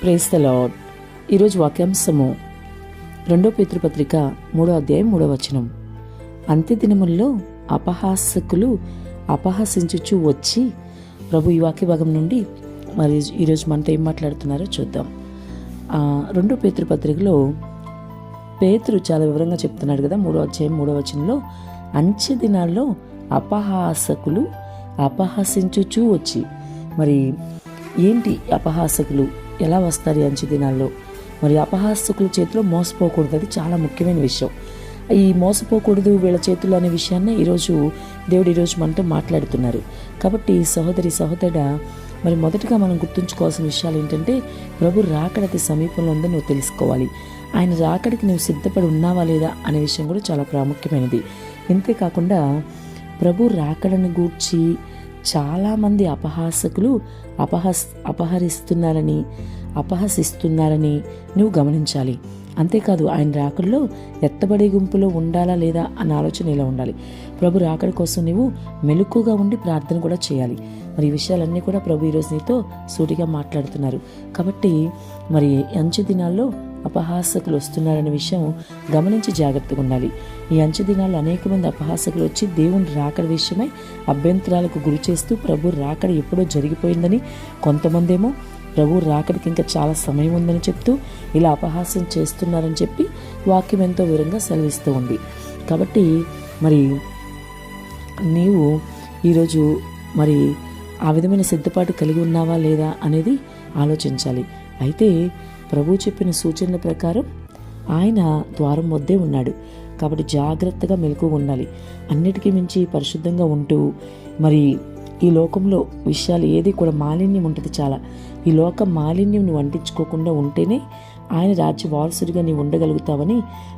Praise the lord ఈరోజు వాక్యాంశము రెండో పితృపత్రిక మూడో అధ్యాయం మూడో వచనం. అంత్య దినముల్లో అపహాసకులు అపహాసించుచు వచ్చి ప్రభు ఈ వాక్య భాగం నుండి మరి ఈరోజు మనతో ఏం మాట్లాడుతున్నారో చూద్దాం. రెండో పితృపత్రికలో పేతురు చాలా వివరంగా చెప్తున్నాడు కదా మూడో అధ్యాయం మూడో వచనంలో. అంచె దినాల్లో అపహాసకులు అపహసించుచూ వచ్చి. మరి ఏంటి అపహాసకులు? ఎలా వస్తారు అంచు దినాల్లో? మరి అపహాసకుల చేతిలో మోసపోకూడదు అది చాలా ముఖ్యమైన విషయం. ఈ మోసపోకూడదు వీళ్ళ చేతుల్లో అనే విషయాన్ని ఈరోజు దేవుడు ఈరోజు మనతో మాట్లాడుతున్నారు. కాబట్టి సహోదరి సహోదరుడ మరి మొదటగా మనం గుర్తుంచుకోవాల్సిన విషయాలు ఏంటంటే ప్రభు రాకడ సమీపంలో ఉందని నువ్వు తెలుసుకోవాలి. ఆయన రాకడికి నువ్వు సిద్ధపడి ఉన్నావా లేదా అనే విషయం కూడా చాలా ప్రాముఖ్యమైనది. ఇంతేకాకుండా ప్రభు రాకడని గూర్చి చాలామంది అపహాసకులు అపహస్ అపహరిస్తున్నారని అపహసిస్తున్నారని నువ్వు గమనించాలి. అంతేకాదు ఆయన రాకడలో ఎత్తబడే గుంపులో ఉండాలా లేదా అన్న ఆలోచన ఇలా ఉండాలి. ప్రభు రాకడ కోసం నువ్వు మెలకుగా ఉండి ప్రార్థన కూడా చేయాలి. మరి ఈ విషయాలన్నీ కూడా ప్రభు ఈరోజు నీతో సూటిగా మాట్లాడుతున్నారు. కాబట్టి మరి అంచె దినాల్లో అపహాసకులు వస్తున్నారనే విషయం గమనించి జాగ్రత్తగా ఉండాలి. ఈ అంచె దినాల్లో అనేక మంది అపహాసకులు వచ్చి దేవుని రాకడ విషయమై అభ్యంతరాలకు గురి చేస్తూ ప్రభు రాకడ ఎప్పుడో జరిగిపోయిందని కొంతమంది ఏమో ప్రభు రాకడికి ఇంకా చాలా సమయం ఉందని చెప్తూ ఇలా అపహాస్యం చేస్తున్నారని చెప్పి వాక్యం ఎంతో వివరంగా సెలవిస్తూ ఉంది. కాబట్టి మరి నీవు ఈరోజు మరి ఆ విధమైన సిద్ధపాటు కలిగి ఉన్నావా లేదా అనేది ఆలోచించాలి. అయితే ప్రభు చెప్పిన సూచనల ప్రకారం ఆయన ద్వారం వద్దే ఉన్నాడు. కాబట్టి జాగ్రత్తగా మెలకు ఉండాలి. అన్నిటికీ మించి పరిశుద్ధంగా ఉంటూ మరి ఈ లోకంలో విషయాలు ఏది కూడా మాలిన్యం ఉంటుంది చాలా. ఈ లోక మాలిన్యం నువ్వు అంటించుకోకుండా ఉంటేనే ఆయన రాజ్య వారసుడిగా నీవు ఉండగలుగుతావని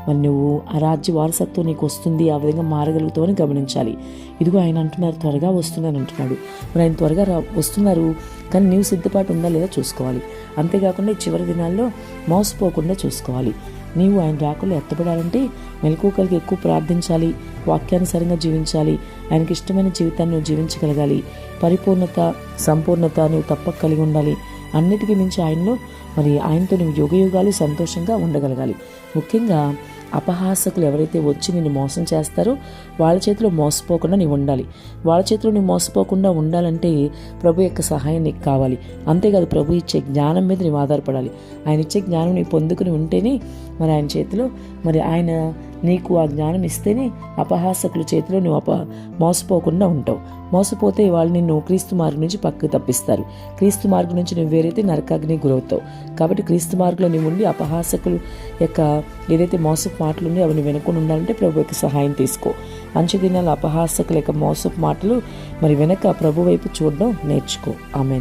మరి నువ్వు ఆ రాజ్య వారసత్వం నీకు వస్తుంది ఆ విధంగా మారగలుగుతావని గమనించాలి. ఇదిగో ఆయన అంటున్నారు త్వరగా వస్తున్నాను అంటున్నాడు. మరి ఆయన త్వరగా రా వస్తున్నారు కానీ నీవు సిద్ధపాటు ఉందా లేదా చూసుకోవాలి. అంతేకాకుండా ఈ చివరి దినాల్లో మోసపోకుండా చూసుకోవాలి. నీవు ఆయన రాకుండా ఎత్తపడాలంటే మెలకువకలిగి ఎక్కువ ప్రార్థించాలి వాక్యానుసారంగా జీవించాలి ఆయనకి ఇష్టమైన జీవితాన్ని నువ్వు జీవించగలగాలి. పరిపూర్ణత సంపూర్ణత నువ్వు తప్పక కలిగి ఉండాలి. అన్నిటికీ మించి ఆయనలో మరి ఆయనతో నువ్వు యుగయుగాలు సంతోషంగా ఉండగలగాలి. ముఖ్యంగా అపహాసకులు ఎవరైతే వచ్చి నిన్ను మోసం చేస్తారో వాళ్ళ చేతిలో మోసపోకుండా నీవు ఉండాలి. వాళ్ళ చేతిలో నువ్వు మోసపోకుండా ఉండాలంటే ప్రభు యొక్క సహాయం నీకు కావాలి. అంతేకాదు ప్రభు ఇచ్చే జ్ఞానం మీద నీవు ఆధారపడాలి. ఆయన ఇచ్చే జ్ఞానం నీవు పొందుకుని ఉంటేనే మరి ఆయన చేతిలో మరి ఆయన నీకు ఆ జ్ఞానం ఇస్తేనే అపహాసకుల చేతిలో నువ్వు అప మోసపోకుండా ఉంటావు. మోసపోతే వాళ్ళు నిన్ను క్రీస్తు మార్గం నుంచి పక్కకు తప్పిస్తారు. క్రీస్తు మార్గం నుంచి నువ్వు వేరైతే నరకాగ్ని గురవుతావు. కాబట్టి క్రీస్తు మార్గంలో నువ్వు ఉండి అపహాసకులు యొక్క ఏదైతే మోసపు మాటలు ఉన్నాయో అవి వినకుండా ఉండాలంటే ప్రభు యొక్క సహాయం తీసుకో. అంచె దినాల అపహాసకుల యొక్క మోసపు మాటలు మరి వెనక ప్రభు వైపు చూడడం నేర్చుకో. ఆమె